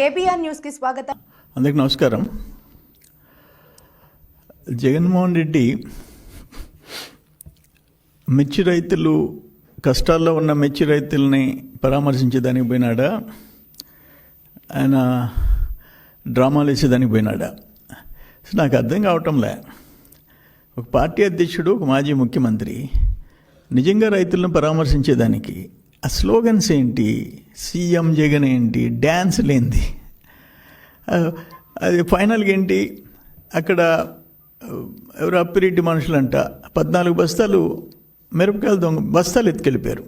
KBR న్యూస్కి స్వాగతం. అందరికి నమస్కారం. జగన్మోహన్ రెడ్డి మిర్చి రైతులు కష్టాల్లో ఉన్న మిర్చి రైతుల్ని పరామర్శించేదానికి పోయినాడా? ఆయన డ్రామాలు వేసేదానికి పోయినాడా? నాకు అర్థం కావటంలే. ఒక పార్టీ అధ్యక్షుడు ఒక మాజీ ముఖ్యమంత్రి నిజంగా రైతులను పరామర్శించేదానికి ఆ స్లోగన్స్ ఏంటి? సీఎం జగన్ ఏంటి? డ్యాన్స్ లేనిది. అది ఫైనల్గా ఏంటి? అక్కడ ఎవరు అప్పిరెడ్డి మనుషులంట పద్నాలుగు బస్తాలు మిరపకాయలు దొంగ బస్తాలు ఎత్తుకెళ్ళిపోయారు.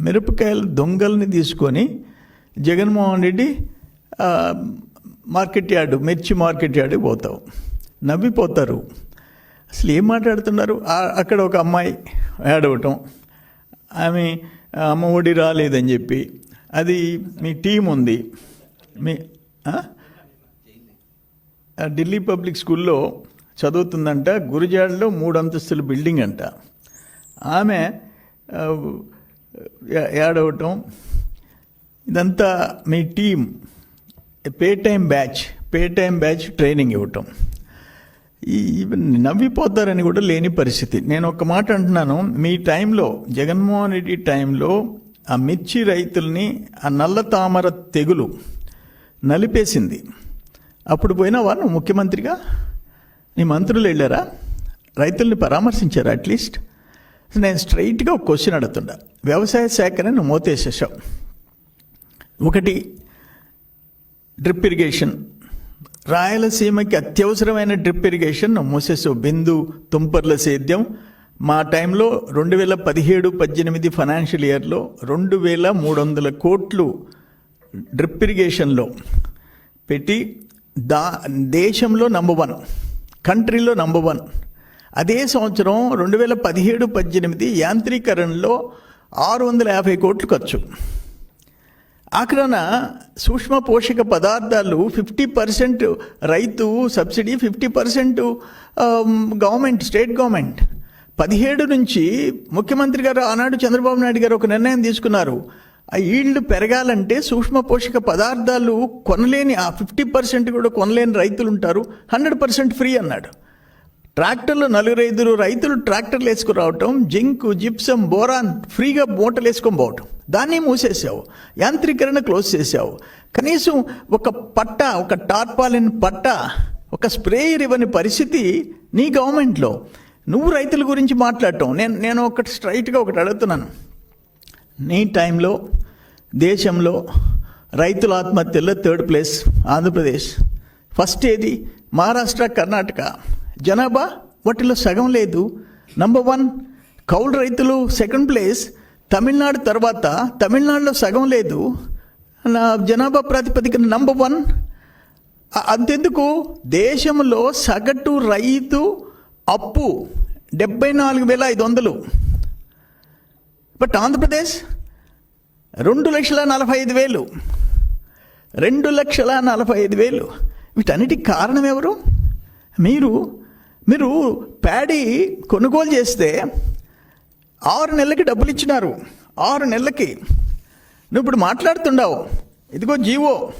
మిరపకాయలు దొంగల్ని తీసుకొని జగన్మోహన్ రెడ్డి మార్కెట్ యార్డు మిర్చి మార్కెట్ యార్డుకి పోతావు. నవ్విపోతారు. అసలు ఏం మాట్లాడుతున్నారు? అక్కడ ఒక అమ్మాయి ఏడవటం ఆమె అమ్మ ఒడి రాలేదని చెప్పి అది మీ టీం ఉంది. మీ ఢిల్లీ పబ్లిక్ స్కూల్లో చదువుతుందంట గురిజాడలో మూడు అంతస్తుల బిల్డింగ్ అంట. ఆమె ఆ, యాడ్ ఇదంతా మీ team Paytm batch Paytm batch training ఇవ్వటం. ఈ ఈవెన్ నవ్విపోతారని కూడా లేని పరిస్థితి. నేను ఒక మాట అంటున్నాను మీ టైంలో జగన్మోహన్ రెడ్డి టైంలో ఆ మిర్చి రైతుల్ని ఆ నల్ల తామర తెగులు నలిపేసింది. అప్పుడు పోయినావా నువ్వు ముఖ్యమంత్రిగా? నీ మంత్రులు వెళ్ళారా? రైతుల్ని పరామర్శించారా అట్లీస్ట్ నేను స్ట్రైట్గా ఒక క్వశ్చన్ అడుగుతుండా వ్యవసాయ శాఖని నువ్వు మోతేసేసావు. ఒకటి డ్రిప్ ఇరిగేషన్ రాయలసీమకి అత్యవసరమైన డ్రిప్ ఇరిగేషన్ మూసేసావు. బిందు తుంపర్ల సేద్యం. మా టైంలో రెండు వేల పదిహేడు పద్దెనిమిది ఫైనాన్షియల్ ఇయర్లో రెండు వేల మూడు వందల కోట్లు డ్రిప్ ఇరిగేషన్లో పెట్టి దా దేశంలో నంబర్ వన్ కంట్రీలో నంబర్ వన్ అదే సంవత్సరం రెండు వేల పదిహేడు పద్దెనిమిది యాంత్రీకరణలో ఆరు వందల యాభై కోట్లు ఖర్చు. ఆఖరణ సూక్ష్మ పోషక పదార్థాలు ఫిఫ్టీ పర్సెంట్ రైతు subsidy fifty percent government state government. పదిహేడు నుంచి ముఖ్యమంత్రి గారు ఆనాడు చంద్రబాబు నాయుడు గారు ఒక నిర్ణయం తీసుకున్నారు. ఆ ఈల్డ్ పెరగాలంటే సూక్ష్మ పోషక పదార్థాలు కొనలేని ఆ ఫిఫ్టీ పర్సెంట్ కూడా కొనలేని రైతులు ఉంటారు హండ్రెడ్ పర్సెంట్ ఫ్రీ అన్నాడు. ట్రాక్టర్లు నలుగురు ఐదుగురు రైతులు ట్రాక్టర్లు వేసుకురావటం జింక్ జిప్సం బోరాన్ ఫ్రీగా మూటలు వేసుకొని పోవటం. దాన్ని మూసేసావు యాంత్రీకరణ క్లోజ్ చేసావు కనీసం ఒక పట్ట ఒక టార్పాలిన్ పట్ట ఒక స్ప్రేయర్ ఇవ్వని పరిస్థితి నీ గవర్నమెంట్లో. నువ్వు రైతుల గురించి మాట్లాడటం. నేను నేను ఒకటి స్ట్రైట్గా ఒకటి అడుగుతున్నాను. నీ టైంలో దేశంలో రైతుల ఆత్మహత్యల్లో థర్డ్ ప్లేస్ ఆంధ్రప్రదేశ్. ఫస్ట్ ఏది? మహారాష్ట్ర కర్ణాటక. జనాభా వాటిలో సగం లేదు. నంబర్ వన్ కౌలు రైతులు సెకండ్ ప్లేస్ తమిళనాడు తర్వాత తమిళనాడులో సగం లేదు. నా జనాభా ప్రాతిపదికన నంబర్ వన్ అంతెందుకు? దేశంలో సగటు రైతు అప్పు డెబ్బై నాలుగు వేల ఐదు వందలు. బట్ ఆంధ్రప్రదేశ్ రెండు లక్షల నలభై ఐదు వేలు. రెండు లక్షల నలభై ఐదు వేలు. వీటన్నిటికి కారణం ఎవరు? మీరు మీరు ప్యాడీ కొనుగోలు చేస్తే ఆరు నెలలకి డబ్బులు ఇచ్చినారు. ఆరు నెలలకి. నువ్వు ఇప్పుడు మాట్లాడుతుండవు. ఇదిగో GO.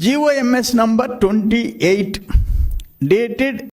GOMS number twenty eight. Dated